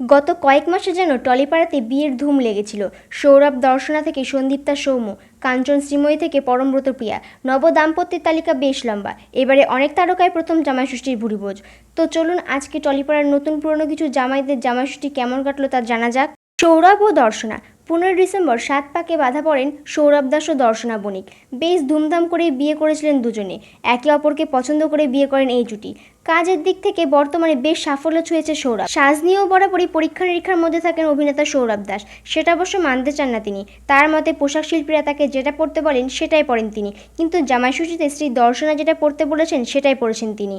গত কয়েক মাসে যেন টলিপাড়াতে বিয়ের ধুম লেগেছিল। সৌরভ দর্শনা থেকে সন্দীপ্তা সৌম্য, কাঞ্চন শ্রীময়ী থেকে পরমব্রত প্রিয়া। নব দাম্পত্যের তালিকা বেশ লম্বা। এবারে অনেক তারকায় প্রথম জামাইষষ্ঠীর ভুরিভোজ। তো চলুন আজকে টলিপাড়ার নতুন পুরনো কিছু জামাইদের জামাই ষষ্ঠী কেমন কাটলো তা জানা যাক। সৌরভ ও দর্শনা। পনেরোই ডিসেম্বর সাত পাকে বাধা পড়েন সৌরভ দাস ও দর্শনা বণিক। বেশ ধুমধাম করে বিয়ে করেছিলেন দুজনে। একে অপরকে পছন্দ করে বিয়ে করেন এই জুটি। কাজের দিক থেকে বর্তমানে বেশ সাফল্য ছুঁয়েছে সৌরভ। সাজ নিয়েও বরাবরই পরীক্ষা নিরীক্ষার মধ্যে থাকেন অভিনেতা সৌরভ দাস। সেটা অবশ্য মানতে চান না তিনি। তার মতে পোশাক শিল্পীরা তাকে যেটা পরতে বলেন সেটাই পরেন তিনি। কিন্তু জামাইষষ্ঠীতে স্ত্রী দর্শনা যেটা পরতে বলেছেন সেটাই পড়েছেন তিনি।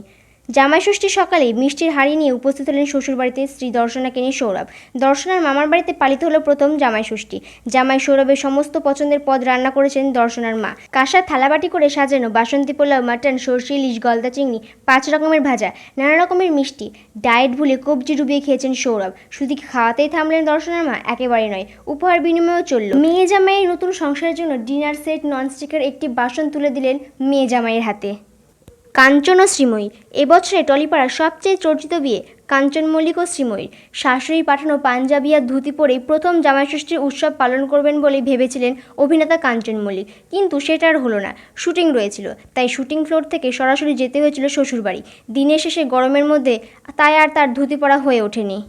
জামাই ষষ্ঠী সকালে মিষ্টির হাড়ি নিয়ে উপস্থিত হলেন শ্বশুরবাড়িতে স্ত্রী দর্শনাকে নিয়ে সৌরভ। দর্শনার মামার বাড়িতে পালিত হলো প্রথম জামাই ষষ্ঠী জামাই সৌরভের সমস্ত পছন্দের পদ রান্না করেছেন দর্শনার মা। কাঁসার থালাবাটি করে সাজানো বাসন্তী পোলাও, মাটন, সর্ষে, ইলিশ, গলদা চিংড়ি, পাঁচ রকমের ভাজা, নানা রকমের মিষ্টি, ডায়েট ভুলে কবজি ডুবিয়ে খেয়েছেন সৌরভ। শুধু কি খাওয়াতেই থামলেন দর্শনার মা? একেবারে নয়, উপহার বিনিময়েও চলল। মেয়ে জামাইয়ের নতুন সংসারের জন্য ডিনার সেট, ননস্টিকের একটি বাসন তুলে দিলেন মেয়ে জামাইয়ের হাতে। কাঞ্চন ও শ্রীময়ী। এবছরে টলিপাড়ার সবচেয়ে চর্চিত বিয়ে কাঞ্চন মল্লিক ও শ্রীময়ীর। শাশুড়ি পাঠানো পাঞ্জাবি আর ধুতি পরেই প্রথম জামাইষষ্ঠীর উৎসব পালন করবেন বলে ভেবেছিলেন অভিনেতা কাঞ্চন মল্লিক। কিন্তু সেটা আর হলো না। শুটিং রয়েছিল। তাই শুটিং ফ্লোর থেকে সরাসরি যেতে হয়েছিল শ্বশুরবাড়ি। দিনের শেষে গরমের মধ্যে তাই আর তার ধুতি পরা হয়ে ওঠেনি।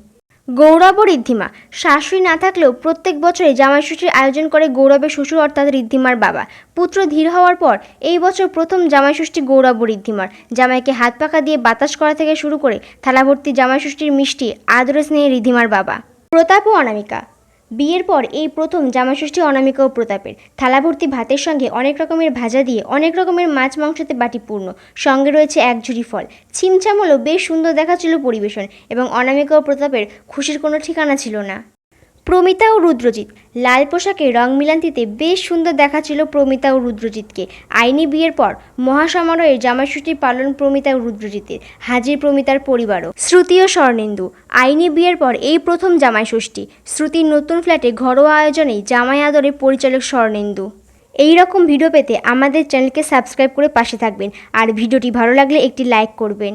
গৌরব ও ঋদ্ধিমা। শাশুড়ি না থাকলেও প্রত্যেক বছরে জামাইষষ্ঠীর আয়োজন করে গৌরবের শ্বশুর অর্থাৎ ঋদ্ধিমার বাবা। পুত্র ধীর হওয়ার পর এই বছর প্রথম জামাইষষ্ঠী গৌরব ও ঋদ্ধিমার। জামাইকে হাত পাকা দিয়ে বাতাস করা থেকে শুরু করে থালাভর্তি জামাই জামাইষষ্ঠীর মিষ্টি আদরে স্নেহে ঋদ্ধিমার বাবা। প্রতাপ ও অনামিকা। বিয়ের পর এই প্রথম জামাষষ্ঠী অনামিকা ও প্রতাপের। থালাভর্তি ভাতের সঙ্গে অনেক রকমের ভাজা দিয়ে অনেক রকমের মাছ মাংসতে বাটি পূর্ণ সঙ্গে রয়েছে এক ঝুড়ি ফল। ছিমছাম হলো বেশ সুন্দর দেখাচ্ছিল পরিবেশন এবং অনামিকা ও প্রতাপের খুশির কোনো ঠিকানা ছিল না। প্রমিতা ও রুদ্রজিৎ। লাল পোশাকে রং মিলান্তিতে বেশ সুন্দর দেখাচ্ছিল প্রমিতা ও রুদ্রজিৎকে। আইনি বিয়ের পর মহাসমারোহে জামাইষষ্ঠী পালন প্রমিতা ও রুদ্রজিতের, হাজির প্রমিতার পরিবারও। শ্রুতি ও স্বর্ণেন্দু, আইনি বিয়ের পর এই প্রথম জামাইষষ্ঠী। শ্রুতির নতুন ফ্ল্যাটে ঘরোয়া আয়োজনেই জামাই আদরে পরিচালক স্বর্ণেন্দু। এই রকম ভিডিও পেতে আমাদের চ্যানেলকে সাবস্ক্রাইব করে পাশে থাকবেন। আর ভিডিওটি ভালো লাগলে একটি লাইক করবেন।